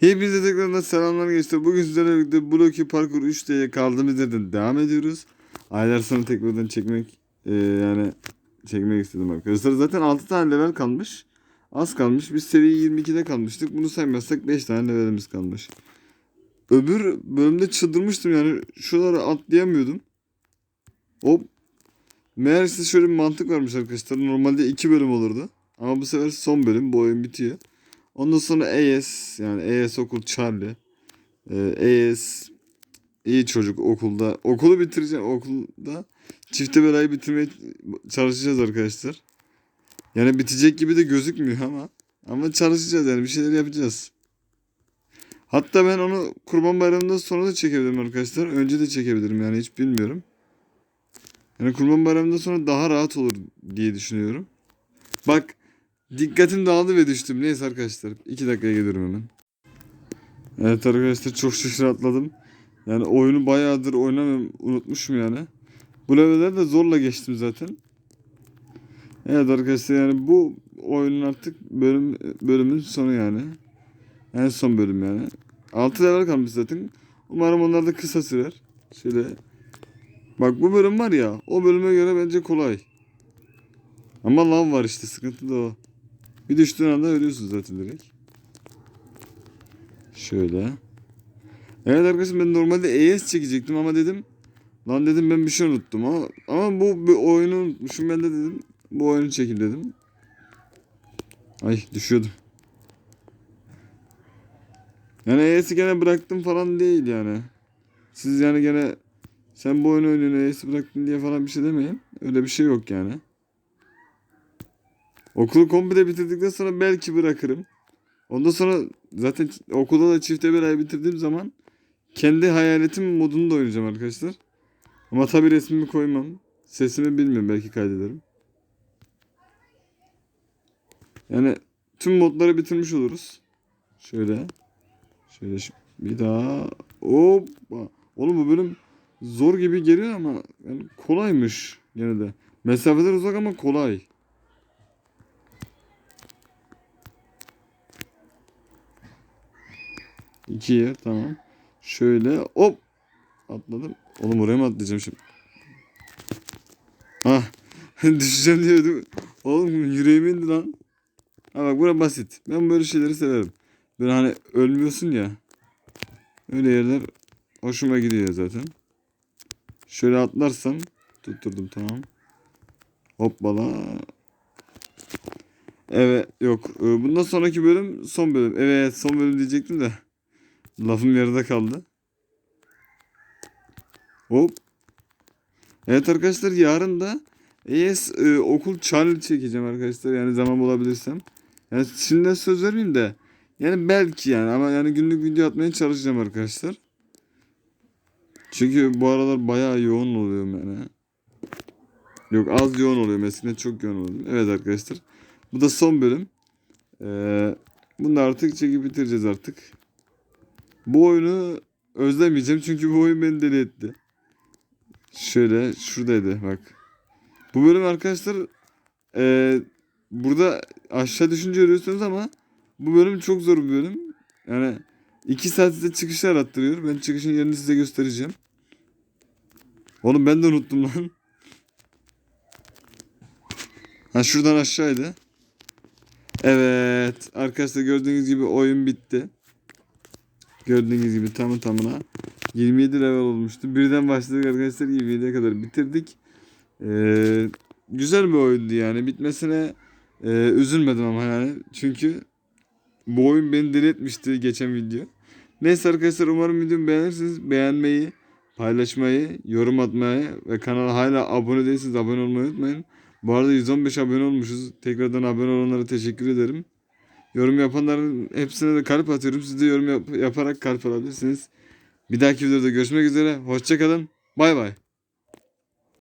Hepinize tekrardan selamlar gençler. Bugün sizlerle birlikte Blocky Parkur 3D'ye kaldığımız yerden devam ediyoruz. Aylar sonra tekrardan çekmek e, yani çekmek istedim arkadaşlar. Zaten 6 tane level kalmış. Az kalmış. Biz seviye 22'de kalmıştık. Bunu saymazsak 5 tane levelimiz kalmış. Öbür bölümde çıldırmıştım yani. Şuraları atlayamıyordum. Hop. Meğerse şöyle bir mantık varmış arkadaşlar. Normalde 2 bölüm olurdu. Ama bu sefer son bölüm. Bu oyun bitiyor. Ondan sonra AS yani AS okul Charlie. Ee, AS iyi çocuk okulda. Okulu bitireceğim okulda. Çifte belayı bitirmeye çalışacağız arkadaşlar. Yani bitecek gibi de gözükmüyor ama. Ama çalışacağız yani bir şeyler yapacağız. Hatta ben onu Kurban Bayramı'ndan sonra da çekebilirim arkadaşlar. Önce de çekebilirim yani hiç bilmiyorum. Yani Kurban Bayramı'ndan sonra daha rahat olur diye düşünüyorum. Bak Dikkatim dağıldı ve düştüm. Neyse arkadaşlar. 2 dakikaya geliyorum hemen. Evet arkadaşlar çok şükür atladım. Yani oyunu bayağıdır oynamıyorum. Unutmuşum yani. Bu levelleri de zorla geçtim zaten. Evet arkadaşlar yani bu oyunun artık bölüm bölümün sonu yani. En son bölüm yani. 6 level kalmış zaten. Umarım onlar da kısa sürer. Şöyle. Bak bu bölüm var ya. O bölüme göre bence kolay. Ama lav var işte sıkıntı da o. Bir düştüğün anda ölüyorsun zaten direkt. Şöyle. Evet arkadaşlar ben normalde ES çekecektim ama dedim lan dedim ben bir şey unuttum ama ama bu bir oyunu unutmuşum ben de dedim bu oyunu çekeyim dedim. Ay düşüyordum. Yani ES'i gene bıraktım falan değil yani. Siz yani gene sen bu oyunu oynuyorsun ES'i bıraktın diye falan bir şey demeyin. Öyle bir şey yok yani. Okulu komple bitirdikten sonra belki bırakırım. Ondan sonra zaten okulda da çifte bir ay bitirdiğim zaman kendi hayaletim modunu da oynayacağım arkadaşlar. Ama tabi resmimi koymam. Sesimi bilmiyorum belki kaydederim. Yani tüm modları bitirmiş oluruz. Şöyle. Şöyle bir daha. Hoppa. Oğlum bu bölüm zor gibi geliyor ama yani kolaymış gene de. Mesafeler uzak ama kolay. İki yer tamam. Şöyle hop atladım. Oğlum oraya mı atlayacağım şimdi? Ah düşeceğim diyordum. Oğlum yüreğime indi lan. Ha bak bura basit. Ben böyle şeyleri severim. Böyle hani ölmüyorsun ya. Öyle yerler hoşuma gidiyor zaten. Şöyle atlarsam tutturdum tamam. Hoppala. Evet yok. Ee, Bundan sonraki bölüm son bölüm. Evet son bölüm diyecektim de. Lafım yarıda kaldı. Hop. Evet arkadaşlar yarın da ES e, okul channel çekeceğim arkadaşlar. Yani zaman bulabilirsem. Yani şimdiden söz vermeyeyim de. Yani belki yani ama yani günlük video atmaya çalışacağım arkadaşlar. Çünkü bu aralar bayağı yoğun oluyorum yani. Yok az yoğun oluyor eskiden çok yoğun oluyorum. Evet arkadaşlar. Bu da son bölüm. Ee, bunu artık çekip bitireceğiz artık. Bu oyunu özlemeyeceğim çünkü bu oyun beni deli etti. Şöyle şuradaydı bak. Bu bölüm arkadaşlar eee, burada aşağı düşünce ölüyorsunuz ama bu bölüm çok zor bir bölüm. Yani 2 saat size çıkışı arattırıyor. Ben çıkışın yerini size göstereceğim. Oğlum ben de unuttum lan. Ha şuradan aşağıydı. Evet arkadaşlar gördüğünüz gibi oyun bitti. Gördüğünüz gibi tamı tamına 27 level olmuştu. Birden başladık arkadaşlar 27'ye kadar bitirdik. Ee, güzel bir oyundu yani. Bitmesine e, üzülmedim ama yani. Çünkü bu oyun beni deli etmişti geçen video. Neyse arkadaşlar umarım videomu beğenirsiniz. Beğenmeyi, paylaşmayı, yorum atmayı ve kanala hala abone değilseniz abone olmayı unutmayın. Bu arada 115 abone olmuşuz. Tekrardan abone olanlara teşekkür ederim. Yorum yapanların hepsine de kalp atıyorum. Siz de yorum yap- yaparak kalp alabilirsiniz. Bir dahaki videoda görüşmek üzere. Hoşçakalın. Bay bay.